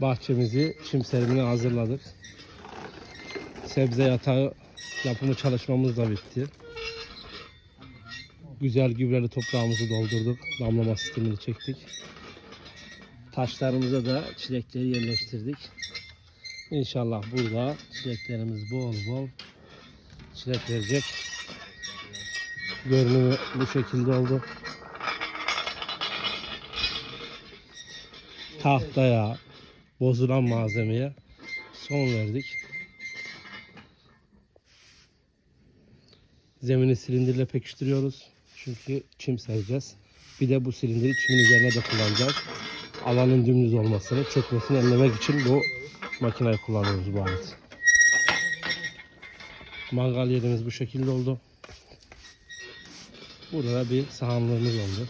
bahçemizi çim serimine hazırladık. Sebze yatağı yapımı çalışmamız da bitti. Güzel gübreli toprağımızı doldurduk. Damlama sistemini çektik. Taşlarımıza da çilekleri yerleştirdik. İnşallah burada çileklerimiz bol bol çilek verecek. Görünümü bu şekilde oldu. Tahtaya, bozulan malzemeye son verdik. Zemini silindirle pekiştiriyoruz. Çünkü çim sereceğiz. Bir de bu silindiri çimin üzerine de kullanacağız. Alanın dümdüz olmasını, çökmesini önlemek için bu makineyi kullanıyoruz bu alet. Mangal yerimiz bu şekilde oldu. Burada da bir sahanlığımız oldu.